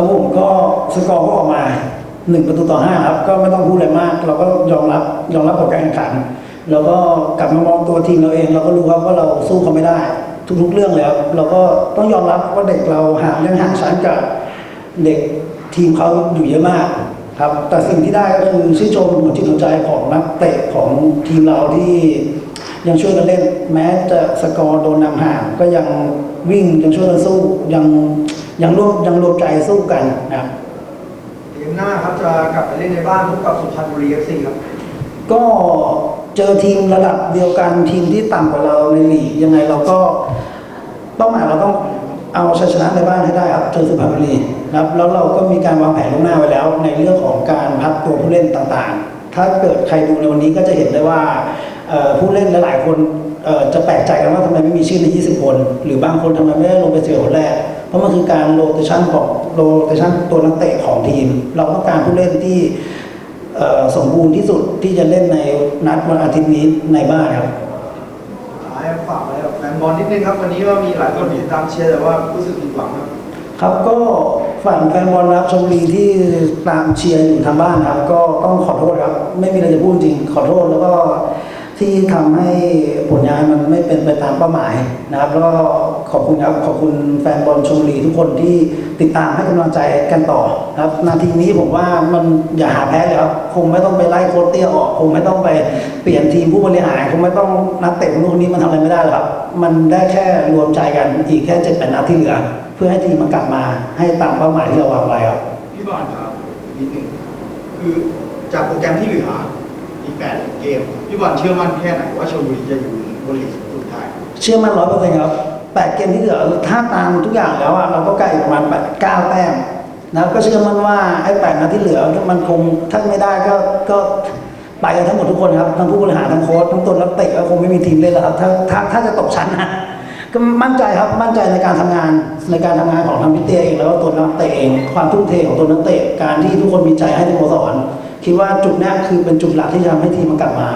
ครับผมก็สกอร์ก็ออกมาหนึ่งประตูต่อห้าครับ ก็ไม่ต้องพูดอะไรมาก เราก็ยอมรับยอมรับผลการแข่งขันแล้วก็กลับมามองตัวทีมเราเอง เราก็รู้ครับว่าเราสู้เขาไม่ได้ ทุกๆเรื่องเลยครับเราก็ต้องยอมรับว่าเด็กเราห่างยังห่างชั้นกับเด็กทีมเขาอยู่เยอะมากครับแต่สิ่งที่ได้ก็คือชื่นชมหัวจิตหัวใจของนักเตะของทีมเราที่ยังช่วยกันเล่น แม้จะสกอร์โดนนำห่างก็ยังวิ่งยังช่วยกันสู้ยัง ยังร่วมยังรวมใจสู้กันนะครับเกมหน้าครับจะกลับไปเล่นในบ้านพบกับสุพรรณบุรีเอฟซีครับ ก็เจอทีมระดับเดียวกันทีมที่ต่ำกว่าเราในลีกยังไงเราก็เป้าหมายเราต้องเอาชัยชนะในบ้านให้ได้ครับเจอสุพรรณบุรีนะครับแล้วเราก็มีการวางแผนล่วงหน้าไว้แล้ว ในเรื่องของการพักตัวผู้เล่นต่างๆ ถ้าเกิดใครดูในวันนี้ก็จะเห็นได้ว่าเอ่อผู้เล่นหลายๆคนเอ่อจะแปลกใจกันว่าทำไมไม่มีชื่อใน 20 คน หรือบางคนทำไมไม่ได้ลงไปเสียคนแรก เพราะมันคือการโรเตชันของโรเตชันตัวนักเตะของทีม เราต้องการผู้เล่นที่เอ่อสมบูรณ์ที่สุดที่จะเล่นในนัดวันอาทิตย์นี้ในบ้านครับท้ายฝากไว้กับแฟนบอลนิดนึงครับวันนี้ว่ามีหลายคนติดตามเชียร์แต่ว่ารู้สึกผิดหวังครับครับก็ฝั่งแฟนบอลนะครับชมบุรีที่ตามเชียร์อยู่ทางบ้านครับ ก็ต้องขอโทษครับ ไม่มีอะไรจะพูดจริงขอโทษแล้วก็ ที่ทำให้ผลงานมันไม่เป็นไปตามเป้าหมายนะครับ แล้วก็ขอบคุณครับขอบคุณแฟนบอลชมรีทุกคนที่ติดตามให้กำลังใจกันต่อนะครับ นาทีนี้ผมว่ามันอย่าหาแพ้เลยครับคงไม่ต้องไปไล่โค้ชเตี้ยออกคงไม่ต้องไปเปลี่ยนทีมผู้บริหารคงไม่ต้องนักเตะคนนู้นคนนี้มันทำอะไรไม่ได้หรอกครับ มันได้แค่รวมใจกันอีกแค่เจ็ดแปดนัดที่เหลือ เพื่อให้ทีมมันกลับมาให้ตามเป้าหมายที่เราวางไว้ครับพี่บอลครับนิดนึงคือจากโปรแกรมที่เหลือ อีกแปดเกมพี่บอลเชื่อมั่นแค่ไหนว่าชลบุรีจะอยู่บนลีกสุดท้ายเชื่อมั่นร้อยเปอร์เซ็นต์ครับแปดเกมที่เหลือถ้าตามทุกอย่างแล้วอะเราก็ใกล้ประมาณแปดเก้าแต้มนะก็เชื่อมั่นว่าไอ้แปดนัดที่เหลือมันคงถ้าไม่ได้ก็ก็ไปกันทั้งหมดทุกคนครับทั้งผู้บริหารทั้งโค้ชทั้งตัวนักเตะก็คงไม่มีทีมเล่นแล้วครับถ้าถ้าถ้าจะตกชั้นนะก็มั่นใจครับมั่นใจในการทำงานในการทำงานของทางพิเตียเองแล้วก็ตัวนักเตะเองความทุ่มเทของตัวนักเตะการที่ทุกคนมีใจให้สโมสร คิดว่าจุดนี้คือเป็นจุดหลักที่ทำให้ทีมมันกลับมา